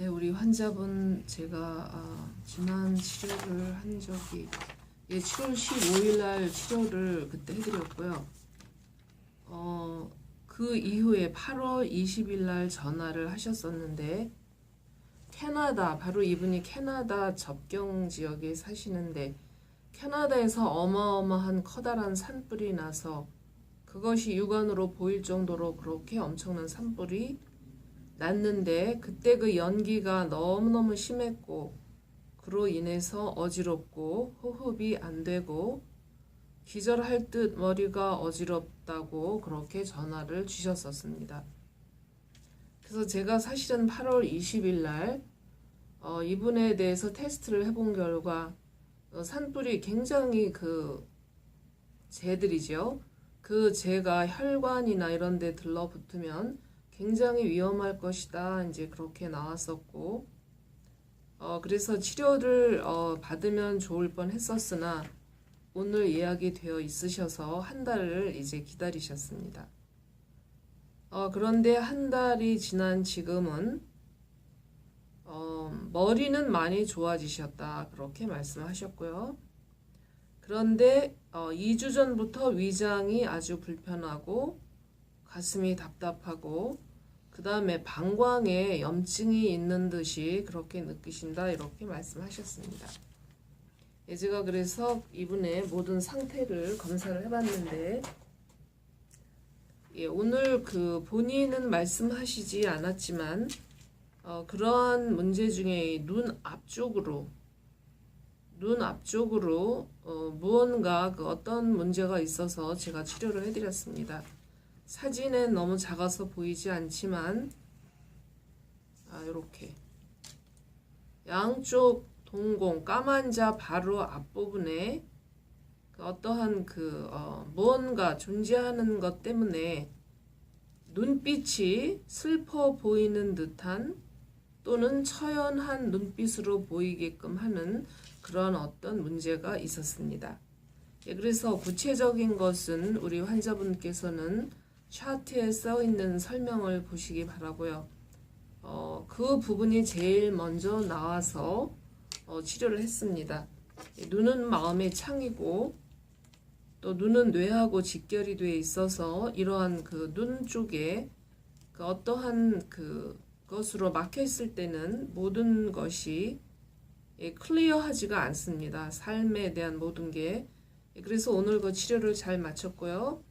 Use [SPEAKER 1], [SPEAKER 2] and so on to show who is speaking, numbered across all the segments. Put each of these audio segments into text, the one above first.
[SPEAKER 1] 네, 우리 환자분 제가 아, 지난 치료를 한 적이 예, 7월 15일 날 치료를 그때 해드렸고요. 어, 그 이후에 8월 20일 날 전화를 하셨었는데 캐나다 바로 이분이 캐나다 접경 지역에 사시는데 캐나다에서 어마어마한 커다란 산불이 나서 그것이 육안으로 보일 정도로 그렇게 엄청난 산불이 났는데 그때 그 연기가 너무너무 심했고 그로 인해서 어지럽고 호흡이 안 되고 기절할 듯 머리가 어지럽다고 그렇게 전화를 주셨었습니다. 그래서 제가 사실은 8월 20일 날 어, 이분에 대해서 테스트를 해본 결과 어, 산불이 굉장히 그 재들이죠. 그 재가 혈관이나 이런 데 들러붙으면 굉장히 위험할 것이다. 이제 그렇게 나왔었고, 어, 그래서 치료를 어, 받으면 좋을 뻔 했었으나, 오늘 예약이 되어 있으셔서 한 달을 이제 기다리셨습니다. 어, 그런데 한 달이 지난 지금은, 어, 머리는 많이 좋아지셨다. 그렇게 말씀하셨고요. 그런데 어, 2주 전부터 위장이 아주 불편하고, 가슴이 답답하고, 그 다음에 방광에 염증이 있는 듯이 그렇게 느끼신다 이렇게 말씀하셨습니다. 예, 제가 그래서 이분의 모든 상태를 검사를 해봤는데 예, 오늘 그 본인은 말씀하시지 않았지만 어, 그러한 문제 중에 눈 앞쪽으로 눈 앞쪽으로 어, 무언가 그 어떤 문제가 있어서 제가 치료를 해드렸습니다. 사진엔 너무 작아서 보이지 않지만 아 이렇게 양쪽 동공 까만 자 바로 앞부분에 그 어떠한 그 어, 무언가 존재하는 것 때문에 눈빛이 슬퍼 보이는 듯한 또는 처연한 눈빛으로 보이게끔 하는 그런 어떤 문제가 있었습니다. 예, 그래서 구체적인 것은 우리 환자분께서는 차트에 써 있는 설명을 보시기 바라고요. 어, 그 부분이 제일 먼저 나와서 어, 치료를 했습니다. 눈은 마음의 창이고 또 눈은 뇌하고 직결이 돼 있어서 이러한 그 눈 쪽에 그 어떠한 그 것으로 막혀 있을 때는 모든 것이 예, 클리어하지가 않습니다. 삶에 대한 모든 게 예, 그래서 오늘 그 치료를 잘 마쳤고요.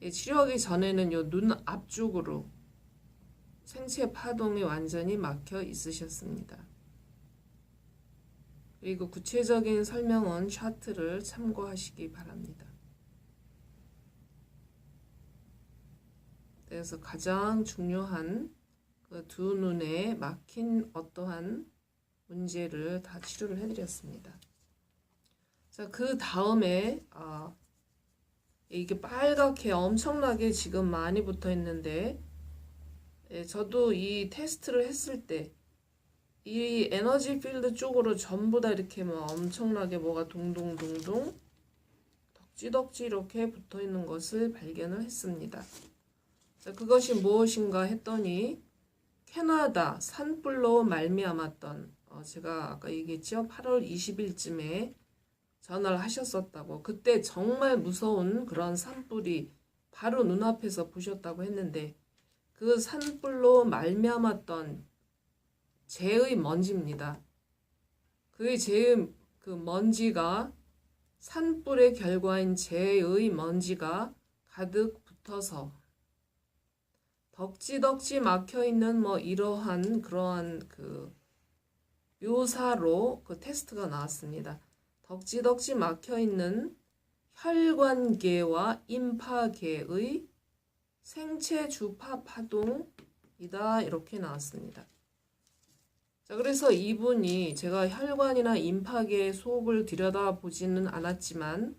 [SPEAKER 1] 치료하기 전에는 요 눈 앞쪽으로 생체 파동이 완전히 막혀 있으셨습니다. 그리고 구체적인 설명은 차트를 참고하시기 바랍니다. 그래서 가장 중요한 그 두 눈에 막힌 어떠한 문제를 다 치료를 해드렸습니다. 자, 그 다음에 아, 이게 빨갛게 엄청나게 지금 많이 붙어 있는데 예, 저도 이 테스트를 했을 때 이 에너지 필드 쪽으로 전부 다 이렇게 뭐 엄청나게 뭐가 동동동동 덕지덕지 이렇게 붙어 있는 것을 발견을 했습니다. 자, 그것이 무엇인가 했더니 캐나다 산불로 말미암았던 어, 제가 아까 얘기했죠. 8월 20일쯤에 전화를 하셨었다고. 그때 정말 무서운 그런 산불이 바로 눈앞에서 보셨다고 했는데 그 산불로 말미암았던 재의 먼지입니다. 그 재의 그 먼지가 산불의 결과인 재의 먼지가 가득 붙어서 덕지덕지 막혀 있는 뭐 이러한 그러한 그 묘사로 그 테스트가 나왔습니다. 덕지덕지 막혀 있는 혈관계와 임파계의 생체 주파 파동이다 이렇게 나왔습니다. 자, 그래서 이분이 제가 혈관이나 임파계 속을 들여다보지는 않았지만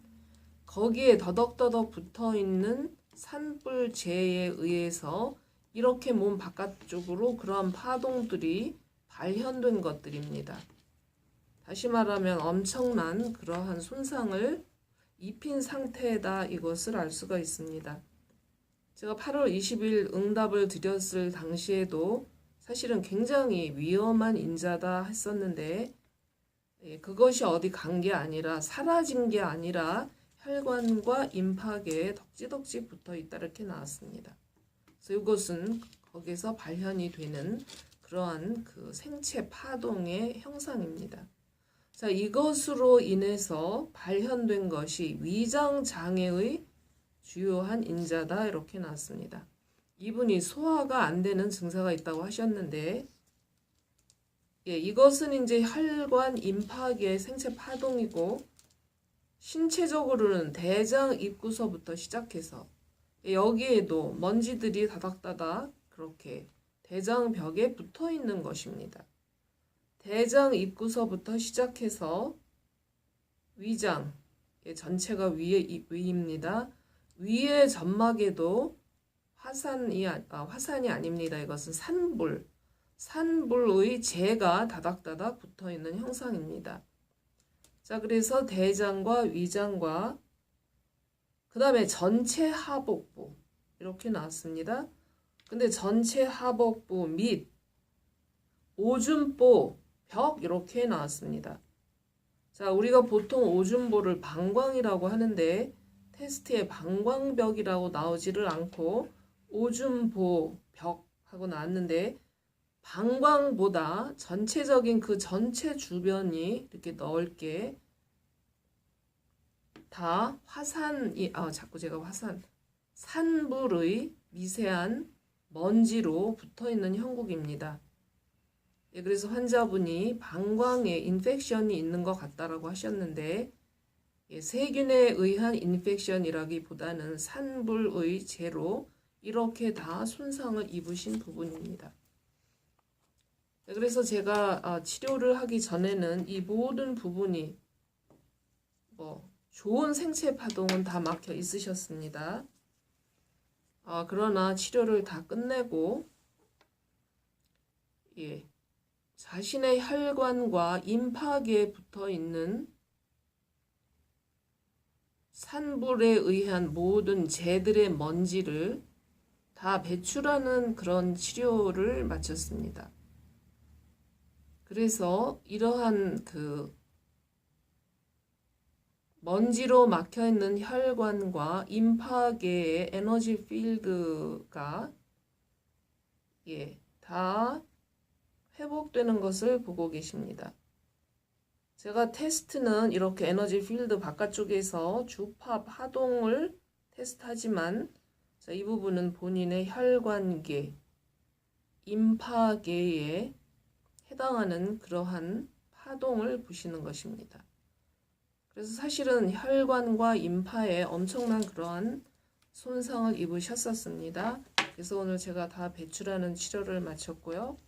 [SPEAKER 1] 거기에 더덕더덕 붙어 있는 산불재에 의해서 이렇게 몸 바깥쪽으로 그러한 파동들이 발현된 것들입니다. 다시 말하면 엄청난 그러한 손상을 입힌 상태다 이것을 알 수가 있습니다. 제가 8월 20일 응답을 드렸을 당시에도 사실은 굉장히 위험한 인자다 했었는데 예, 그것이 어디 간 게 아니라 사라진 게 아니라 혈관과 임팍에 덕지덕지 붙어 있다 이렇게 나왔습니다. 그래서 이것은 거기서 발현이 되는 그러한 그 생체 파동의 형상입니다. 자, 이것으로 인해서 발현된 것이 위장 장애의 주요한 인자다 이렇게 나왔습니다. 이분이 소화가 안 되는 증세가 있다고 하셨는데 예, 이것은 이제 혈관 임파계의 생체 파동이고 신체적으로는 대장 입구서부터 시작해서 여기에도 먼지들이 다닥다닥 그렇게 대장 벽에 붙어 있는 것입니다. 대장 입구서부터 시작해서 위장 예, 전체가 위에 위입니다. 위의 점막에도 화산이 아, 화산이 아닙니다. 이것은 산불 산불의 재가 다닥다닥 붙어 있는 형상입니다. 자, 그래서 대장과 위장과 그 다음에 전체 하복부 이렇게 나왔습니다. 근데 전체 하복부 및 오줌보 벽 이렇게 나왔습니다. 자, 우리가 보통 오줌보를 방광이라고 하는데 테스트에 방광벽이라고 나오지를 않고 오줌보 벽 하고 나왔는데 방광보다 전체적인 그 전체 주변이 이렇게 넓게 다 화산이 아 자꾸 제가 화산 산불의 미세한 먼지로 붙어 있는 형국입니다. 예, 그래서 환자분이 방광에 인펙션이 있는 것 같다라고 하셨는데 예, 세균에 의한 인펙션이라기보다는 산불의 재로 이렇게 다 손상을 입으신 부분입니다. 네, 그래서 제가 아, 치료를 하기 전에는 이 모든 부분이 뭐 좋은 생체 파동은 다 막혀 있으셨습니다. 아, 그러나 치료를 다 끝내고 예, 자신의 혈관과 임파계에 붙어 있는 산불에 의한 모든 재들의 먼지를 다 배출하는 그런 치료를 마쳤습니다. 그래서 이러한 그 먼지로 막혀 있는 혈관과 임파계의 에너지 필드가 예, 다 회복되는 것을 보고 계십니다. 제가 테스트는 이렇게 에너지 필드 바깥쪽에서 주파 파동을 테스트하지만 이 부분은 본인의 혈관계, 임파계에 해당하는 그러한 파동을 보시는 것입니다. 그래서 사실은 혈관과 임파에 엄청난 그러한 손상을 입으셨었습니다. 그래서 오늘 제가 다 배출하는 치료를 마쳤고요.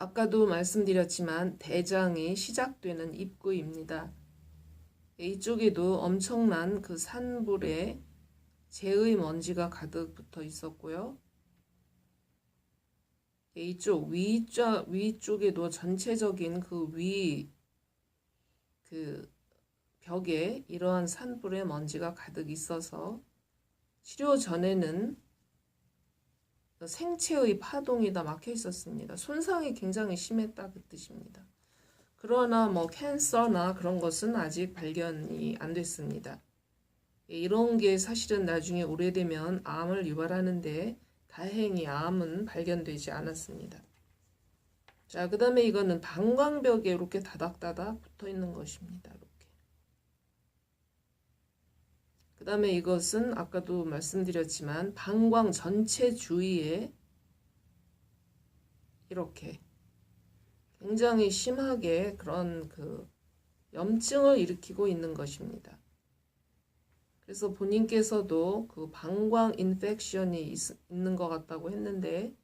[SPEAKER 1] 아까도 말씀드렸지만 대장이 시작되는 입구입니다. 이쪽에도 엄청난 그 산불에 재의 먼지가 가득 붙어 있었고요. 이쪽 위쪽 위쪽에도 전체적인 그 위 그 벽에 이러한 산불의 먼지가 가득 있어서 치료 전에는 생체의 파동이 다 막혀 있었습니다. 손상이 굉장히 심했다 그 뜻입니다. 그러나 뭐 캔서나 그런 것은 아직 발견이 안 됐습니다. 이런 게 사실은 나중에 오래되면 암을 유발하는데 다행히 암은 발견되지 않았습니다. 자, 그 다음에 이거는 방광벽에 이렇게 다닥다닥 붙어 있는 것입니다. 이렇게. 그 다음에 이것은 아까도 말씀드렸지만 방광 전체 주위에 이렇게 굉장히 심하게 그런 그 염증을 일으키고 있는 것입니다. 그래서 본인께서도 그 방광 인펙션이 있, 있는 것 같다고 했는데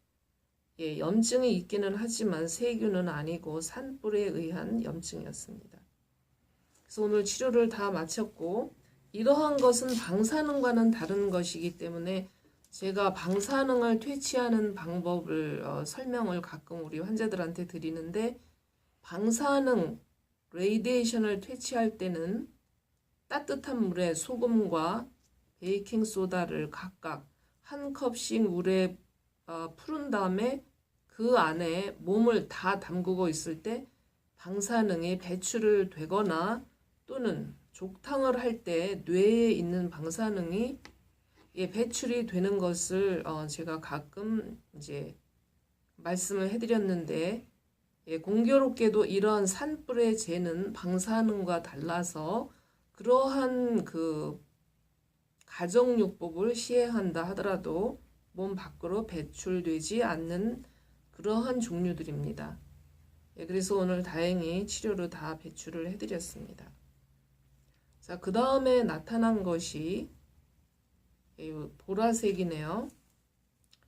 [SPEAKER 1] 예, 염증이 있기는 하지만 세균은 아니고 산불에 의한 염증이었습니다. 그래서 오늘 치료를 다 마쳤고 이러한 것은 방사능과는 다른 것이기 때문에 제가 방사능을 퇴치하는 방법을 어, 설명을 가끔 우리 환자들한테 드리는데 방사능 레이디에이션을 퇴치할 때는 따뜻한 물에 소금과 베이킹 소다를 각각 한 컵씩 물에 어, 푸른 다음에 그 안에 몸을 다 담그고 있을 때 방사능이 배출을 되거나 또는 족탕을 할 때 뇌에 있는 방사능이 예, 배출이 되는 것을 어, 제가 가끔 이제 말씀을 해드렸는데 예, 공교롭게도 이런 산불의 재는 방사능과 달라서 그러한 그 가정요법을 시행한다 하더라도 몸 밖으로 배출되지 않는 그러한 종류들입니다. 예, 그래서 오늘 다행히 치료로 다 배출을 해드렸습니다. 자, 그 다음에 나타난 것이 이 보라색이네요.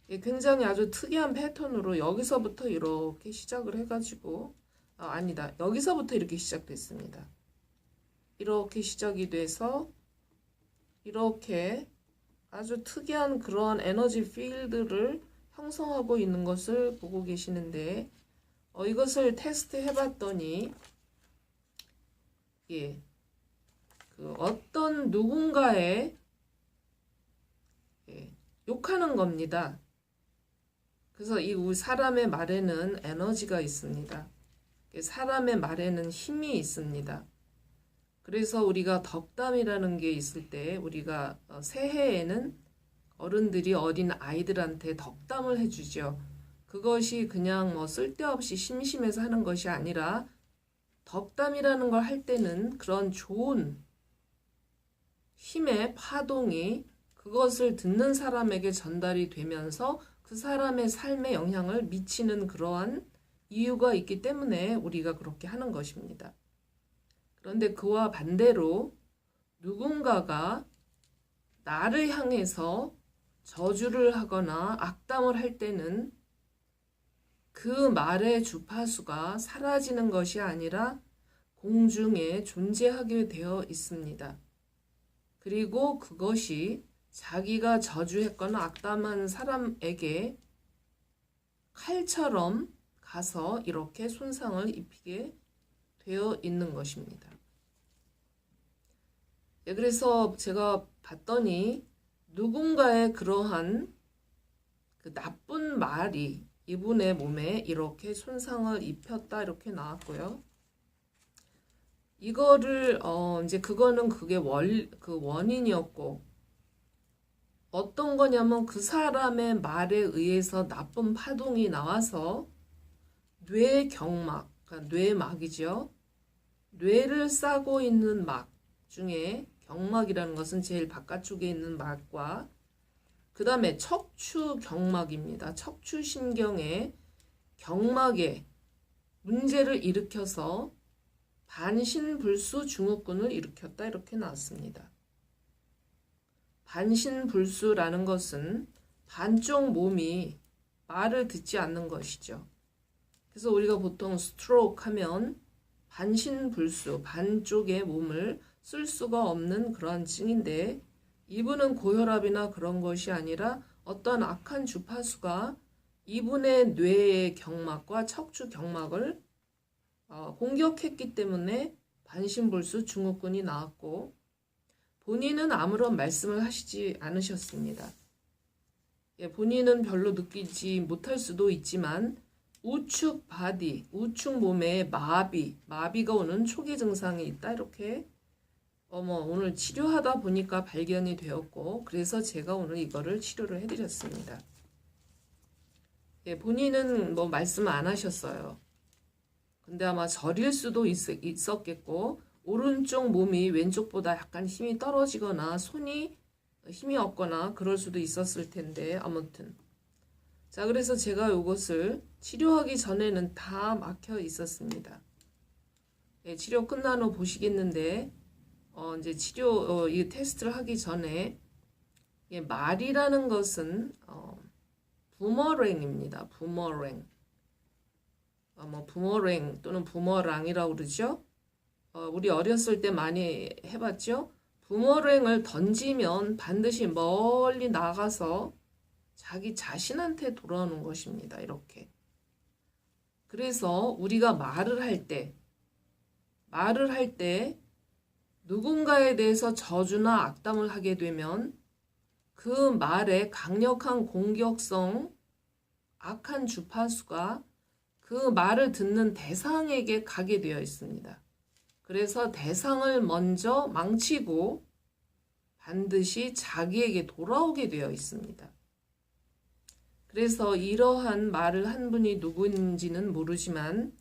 [SPEAKER 1] 예, 굉장히 아주 특이한 패턴으로 여기서부터 이렇게 시작을 해가지고 아, 아니다. 여기서부터 이렇게 시작됐습니다. 이렇게 시작이 돼서 이렇게 아주 특이한 그런 에너지 필드를 형성하고 있는 것을 보고 계시는데 어, 이것을 테스트 해봤더니 예, 그 어떤 누군가의 예, 욕하는 겁니다. 그래서 이 사람의 말에는 에너지가 있습니다. 사람의 말에는 힘이 있습니다. 그래서 우리가 덕담이라는 게 있을 때 우리가 어, 새해에는 어른들이 어린 아이들한테 덕담을 해주죠. 그것이 그냥 뭐 쓸데없이 심심해서 하는 것이 아니라 덕담이라는 걸 할 때는 그런 좋은 힘의 파동이 그것을 듣는 사람에게 전달이 되면서 그 사람의 삶에 영향을 미치는 그러한 이유가 있기 때문에 우리가 그렇게 하는 것입니다. 그런데 그와 반대로 누군가가 나를 향해서 저주를 하거나 악담을 할 때는 그 말의 주파수가 사라지는 것이 아니라 공중에 존재하게 되어 있습니다. 그리고 그것이 자기가 저주했거나 악담한 사람에게 칼처럼 가서 이렇게 손상을 입히게 되어 있는 것입니다. 예, 그래서 제가 봤더니 누군가의 그러한 그 나쁜 말이 이분의 몸에 이렇게 손상을 입혔다 이렇게 나왔고요. 이거를 어 이제 그거는 그게 월그 원인이었고 어떤 거냐면 그 사람의 말에 의해서 나쁜 파동이 나와서 뇌 경막, 그러니까 뇌막이죠. 뇌를 싸고 있는 막 중에 경막이라는 것은 제일 바깥쪽에 있는 막과 그 다음에 척추 경막입니다. 척추 신경의 경막에 문제를 일으켜서 반신불수 증후군을 일으켰다 이렇게 나왔습니다. 반신불수라는 것은 반쪽 몸이 말을 듣지 않는 것이죠. 그래서 우리가 보통 스트로크 하면 반신불수, 반쪽의 몸을 쓸 수가 없는 그러한 증인데 이분은 고혈압이나 그런 것이 아니라 어떤 악한 주파수가 이분의 뇌의 경막과 척추 경막을 어, 공격했기 때문에 반신불수 증후군이 나왔고 본인은 아무런 말씀을 하시지 않으셨습니다. 예, 본인은 별로 느끼지 못할 수도 있지만 우측 바디, 우측 몸에 마비, 마비가 오는 초기 증상이 있다 이렇게 어머 오늘 치료하다 보니까 발견이 되었고 그래서 제가 오늘 이거를 치료를 해드렸습니다. 예, 본인은 뭐 말씀 안 하셨어요. 근데 아마 저릴 수도 있, 있었겠고 오른쪽 몸이 왼쪽보다 약간 힘이 떨어지거나 손이 힘이 없거나 그럴 수도 있었을 텐데 아무튼 자 그래서 제가 이것을 치료하기 전에는 다 막혀 있었습니다. 예, 치료 끝난 후 보시겠는데 어, 이제 치료 어, 이 테스트를 하기 전에 예, 말이라는 것은 어, 부머랭입니다. 부머랭. 어, 뭐 부머랭 또는 부머랑이라고 그러죠. 어, 우리 어렸을 때 많이 해봤죠. 부머랭을 던지면 반드시 멀리 나가서 자기 자신한테 돌아오는 것입니다. 이렇게. 그래서 우리가 말을 할 때, 말을 할 때 누군가에 대해서 저주나 악담을 하게 되면 그 말의 강력한 공격성, 악한 주파수가 그 말을 듣는 대상에게 가게 되어 있습니다. 그래서 대상을 먼저 망치고 반드시 자기에게 돌아오게 되어 있습니다. 그래서 이러한 말을 한 분이 누구인지는 모르지만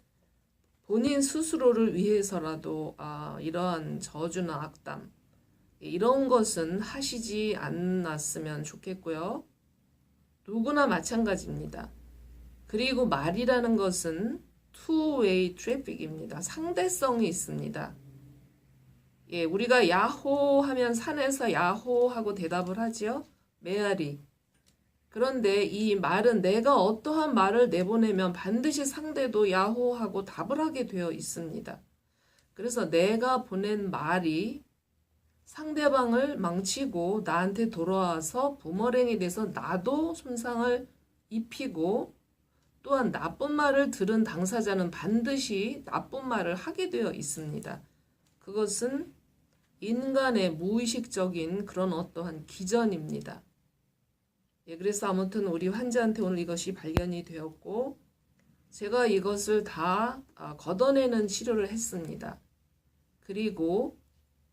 [SPEAKER 1] 본인 스스로를 위해서라도 아, 이러한 저주나 악담 이런 것은 하시지 않았으면 좋겠고요. 누구나 마찬가지입니다. 그리고 말이라는 것은 two-way traffic입니다. 상대성이 있습니다. 예, 우리가 야호 하면 산에서 야호 하고 대답을 하지요. 메아리. 그런데 이 말은 내가 어떠한 말을 내보내면 반드시 상대도 야호 하고 답을 하게 되어 있습니다. 그래서 내가 보낸 말이 상대방을 망치고 나한테 돌아와서 부머랭이 돼서 나도 손상을 입히고 또한 나쁜 말을 들은 당사자는 반드시 나쁜 말을 하게 되어 있습니다. 그것은 인간의 무의식적인 그런 어떠한 기전입니다. 예, 그래서 아무튼 우리 환자한테 오늘 이것이 발견이 되었고, 제가 이것을 다 아, 걷어내는 치료를 했습니다. 그리고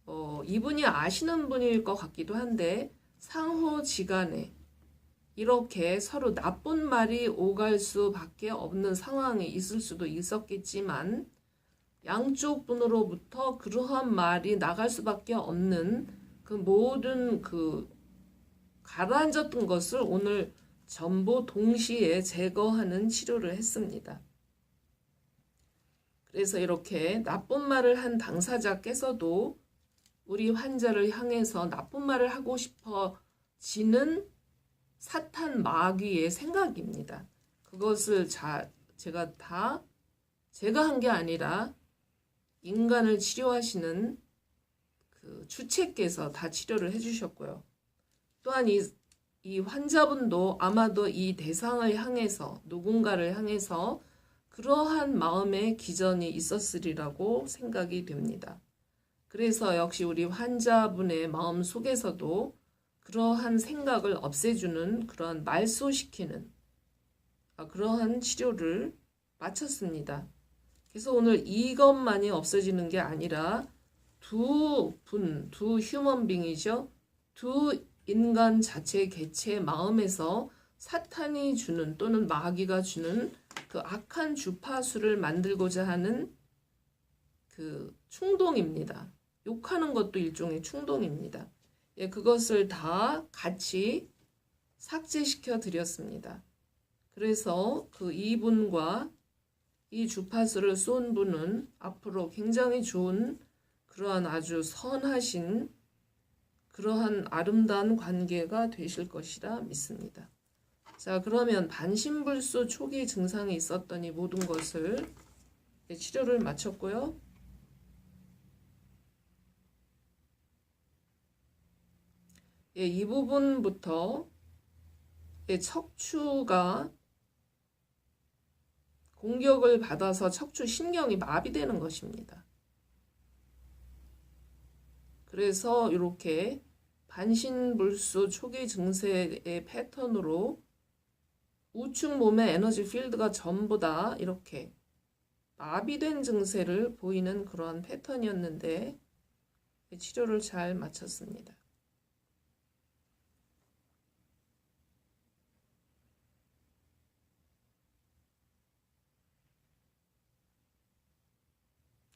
[SPEAKER 1] 어, 이분이 아시는 분일 것 같기도 한데 상호지간에 이렇게 서로 나쁜 말이 오갈 수밖에 없는 상황이 있을 수도 있었겠지만 양쪽 분으로부터 그러한 말이 나갈 수밖에 없는 그 모든 그 가라앉았던 것을 오늘 전부 동시에 제거하는 치료를 했습니다. 그래서 이렇게 나쁜 말을 한 당사자께서도 우리 환자를 향해서 나쁜 말을 하고 싶어 지는 사탄 마귀의 생각입니다. 그것을 자, 제가 다 제가 한 게 아니라 인간을 치료하시는 그 주체께서 다 치료를 해주셨고요. 또한 이, 이 환자분도 아마도 이 대상을 향해서 누군가를 향해서 그러한 마음의 기전이 있었으리라고 생각이 됩니다. 그래서 역시 우리 환자분의 마음 속에서도 그러한 생각을 없애주는 그러한 말소시키는 아, 그러한 치료를 마쳤습니다. 그래서 오늘 이것만이 없어지는 게 아니라 두 분, 두 휴먼빙이죠. 두 인간 자체 개체 마음에서 사탄이 주는 또는 마귀가 주는 그 악한 주파수를 만들고자 하는 그 충동입니다. 욕하는 것도 일종의 충동입니다. 예, 그것을 다 같이 삭제시켜 드렸습니다. 그래서 그 이분과 이 주파수를 쏜 분은 앞으로 굉장히 좋은 그러한 아주 선하신 그러한 아름다운 관계가 되실 것이라 믿습니다. 자, 그러면 반신불수 초기 증상이 있었던 이 모든 것을 치료를 마쳤고요. 예, 이 부분부터 예, 척추가 공격을 받아서 척추 신경이 마비되는 것입니다. 그래서 이렇게 반신불수 초기 증세의 패턴으로 우측 몸의 에너지 필드가 전부 다 이렇게 마비된 증세를 보이는 그런 패턴이었는데 치료를 잘 마쳤습니다.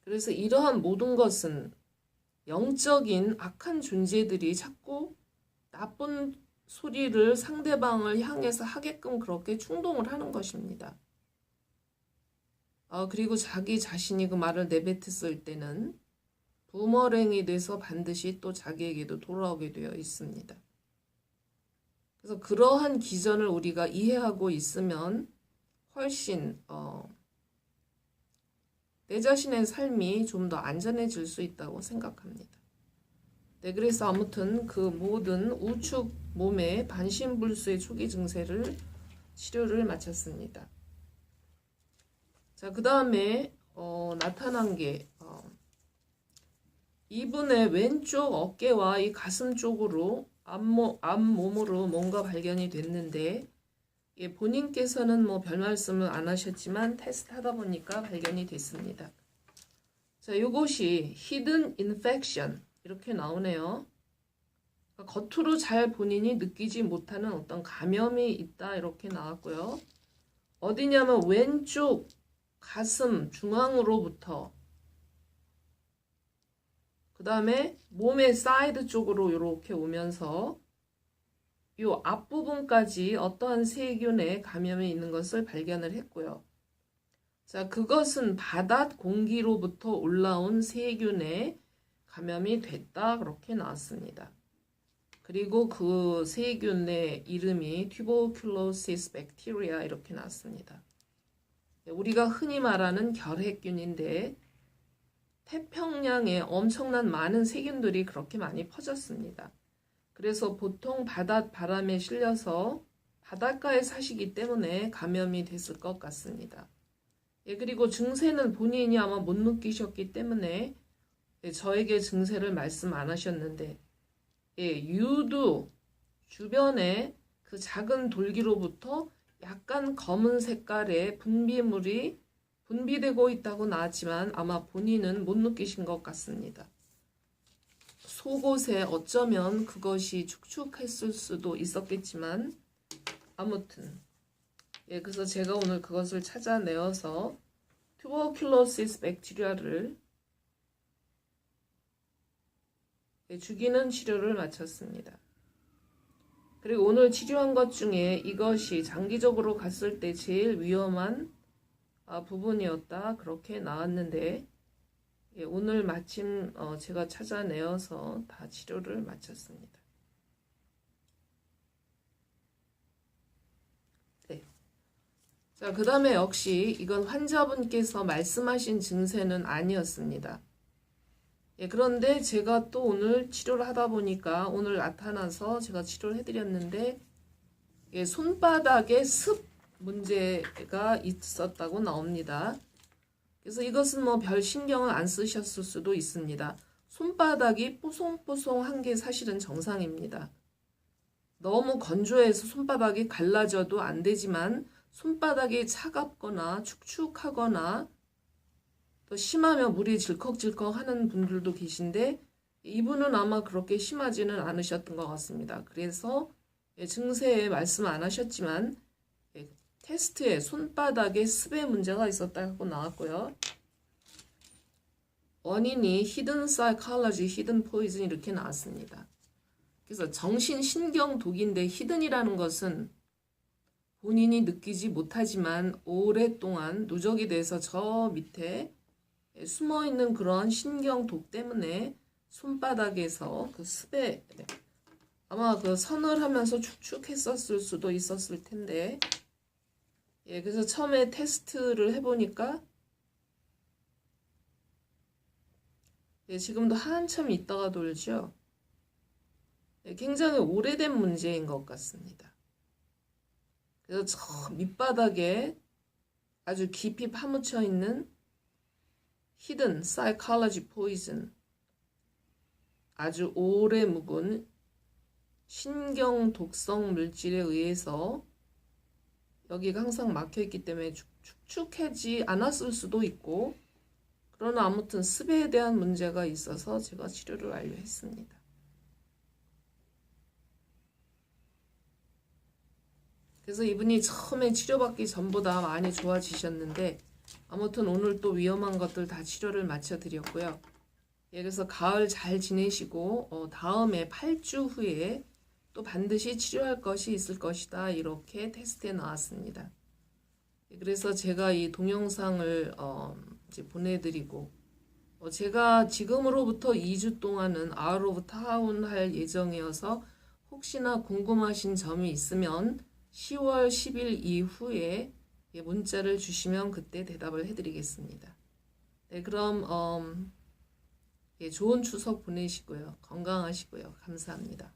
[SPEAKER 1] 그래서 이러한 모든 것은 영적인 악한 존재들이 자꾸 나쁜 소리를 상대방을 향해서 하게끔 그렇게 충동을 하는 것입니다. 어, 그리고 자기 자신이 그 말을 내뱉었을 때는 부머랭이 돼서 반드시 또 자기에게도 돌아오게 되어 있습니다. 그래서 그러한 기전을 우리가 이해하고 있으면 훨씬 어, 내 자신의 삶이 좀 더 안전해질 수 있다고 생각합니다. 네, 그래서 아무튼 그 모든 우측 몸의 반신불수의 초기 증세를 치료를 마쳤습니다. 자, 그 다음에 어, 나타난 게 어, 이분의 왼쪽 어깨와 이 가슴 쪽으로 앞몸, 앞몸으로 뭔가 발견이 됐는데 예, 본인께서는 뭐 별 말씀을 안 하셨지만 테스트 하다 보니까 발견이 됐습니다. 자, 요것이 hidden infection 이렇게 나오네요. 그러니까 겉으로 잘 본인이 느끼지 못하는 어떤 감염이 있다 이렇게 나왔고요. 어디냐면 왼쪽 가슴 중앙으로부터 그 다음에 몸의 사이드 쪽으로 이렇게 오면서 이 앞부분까지 어떠한 세균의 감염이 있는 것을 발견을 했고요. 자, 그것은 바닷 공기로부터 올라온 세균의 감염이 됐다. 그렇게 나왔습니다. 그리고 그 세균의 이름이 tuberculosis bacteria 이렇게 나왔습니다. 우리가 흔히 말하는 결핵균인데 태평양에 엄청난 많은 세균들이 그렇게 많이 퍼졌습니다. 그래서 보통 바닷 바람에 실려서 바닷가에 사시기 때문에 감염이 됐을 것 같습니다. 예, 그리고 증세는 본인이 아마 못 느끼셨기 때문에 예, 저에게 증세를 말씀 안 하셨는데 예, 유두 주변에 그 작은 돌기로부터 약간 검은 색깔의 분비물이 분비되고 있다고 나왔지만 아마 본인은 못 느끼신 것 같습니다. 속옷에 어쩌면 그것이 축축했을 수도 있었겠지만 아무튼 예 그래서 제가 오늘 그것을 찾아내어서 튜버큘로시스 백테리아를 예, 죽이는 치료를 마쳤습니다. 그리고 오늘 치료한 것 중에 이것이 장기적으로 갔을 때 제일 위험한 아, 부분이었다 그렇게 나왔는데 예, 오늘 마침 어, 제가 찾아내어서 다 치료를 마쳤습니다. 네. 자, 그 다음에 역시 이건 환자분께서 말씀하신 증세는 아니었습니다. 예, 그런데 제가 또 오늘 치료를 하다 보니까 오늘 나타나서 제가 치료를 해드렸는데 예, 손바닥에 습 문제가 있었다고 나옵니다. 그래서 이것은 뭐 별 신경을 안 쓰셨을 수도 있습니다. 손바닥이 뽀송뽀송한 게 사실은 정상입니다. 너무 건조해서 손바닥이 갈라져도 안 되지만 손바닥이 차갑거나 축축하거나 또 심하면 물이 질컥질컥 하는 분들도 계신데 이분은 아마 그렇게 심하지는 않으셨던 것 같습니다. 그래서 예, 증세에 말씀 안 하셨지만 테스트에 손바닥에 습의 문제가 있었다고 나왔고요. 원인이 히든 사이칼러지, 히든 포이즌 이렇게 나왔습니다. 그래서 정신 신경 독인데 히든이라는 것은 본인이 느끼지 못하지만 오랫동안 누적이 돼서 저 밑에 숨어 있는 그런 신경 독 때문에 손바닥에서 그 습에 아마 그 선을 하면서 축축했었을 수도 있었을 텐데 예, 그래서 처음에 테스트를 해보니까 예, 지금도 한참 있다가 돌죠. 예, 굉장히 오래된 문제인 것 같습니다. 그래서 저 밑바닥에 아주 깊이 파묻혀 있는 히든 사이콜로지 포이즌 아주 오래 묵은 신경 독성 물질에 의해서 여기가 항상 막혀 있기 때문에 축축해지 않았을 수도 있고 그러나 아무튼 습에 대한 문제가 있어서 제가 치료를 완료했습니다. 그래서 이분이 처음에 치료받기 전보다 많이 좋아지셨는데 아무튼 오늘 또 위험한 것들 다 치료를 마쳐드렸고요. 예, 그래서 가을 잘 지내시고 어, 다음에 8주 후에 또 반드시 치료할 것이 있을 것이다. 이렇게 테스트에 나왔습니다. 그래서 제가 이 동영상을 어, 이제 보내드리고 어, 제가 지금으로부터 2주 동안은 아웃 오브 타운 할 예정이어서 혹시나 궁금하신 점이 있으면 10월 10일 이후에 문자를 주시면 그때 대답을 해드리겠습니다. 네, 그럼 음, 예, 좋은 추석 보내시고요. 건강하시고요. 감사합니다.